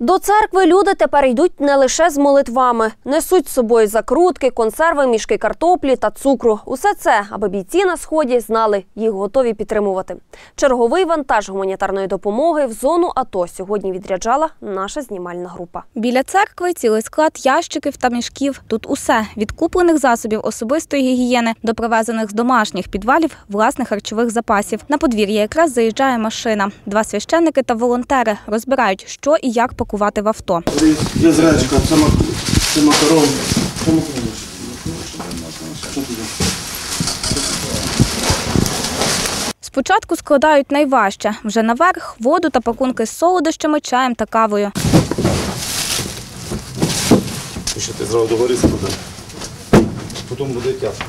До церкви люди тепер йдуть не лише з молитвами, несуть з собою закрутки, консерви, мішки картоплі та цукру. Усе це, аби бійці на сході знали, їх готові підтримувати. Черговий вантаж гуманітарної допомоги в зону АТО сьогодні відряджала наша знімальна група. Біля церкви цілий склад ящиків та мішків. Тут усе від куплених засобів особистої гігієни до привезених з домашніх підвалів власних харчових запасів. На подвір'я якраз заїжджає машина. Два священники та волонтери розбирають, що і як пакувати в авто. Є зречка, це, макарон. Спочатку складають найважче. Вже наверх воду та пакунки з солодощами, чаєм та кавою. Що ти зразу догори складе. Потім буде тяжко.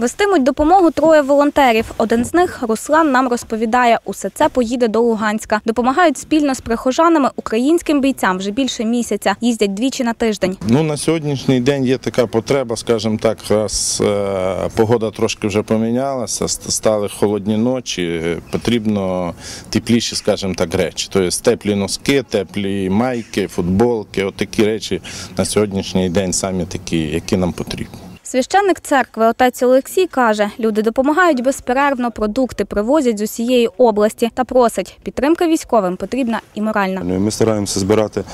Вестимуть допомогу троє волонтерів. Один з них Руслан нам розповідає, усе це поїде до Луганська. Допомагають спільно з прихожанами українським бійцям вже більше місяця. Їздять двічі на тиждень. Ну, на сьогоднішній день є така потреба, скажімо так, раз е, погода трошки вже помінялася, стали холодні ночі, потрібно тепліші, скажімо так, речі. Тобто теплі носки, теплі майки, футболки, от такі речі на сьогоднішній день самі такі, які нам потрібні. Священник церкви отець Олексій каже, люди допомагають безперервно, продукти привозять з усієї області та просить, підтримка військовим потрібна і моральна. Ми стараємося збирати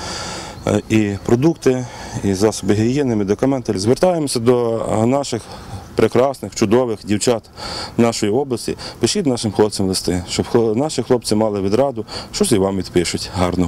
е, і продукти, і засоби гігієни, медикаменти. Звертаємося до наших прекрасних, чудових дівчат нашої області. Пишіть нашим хлопцям листи, щоб наші хлопці мали відраду, щось і вам відпишуть гарно.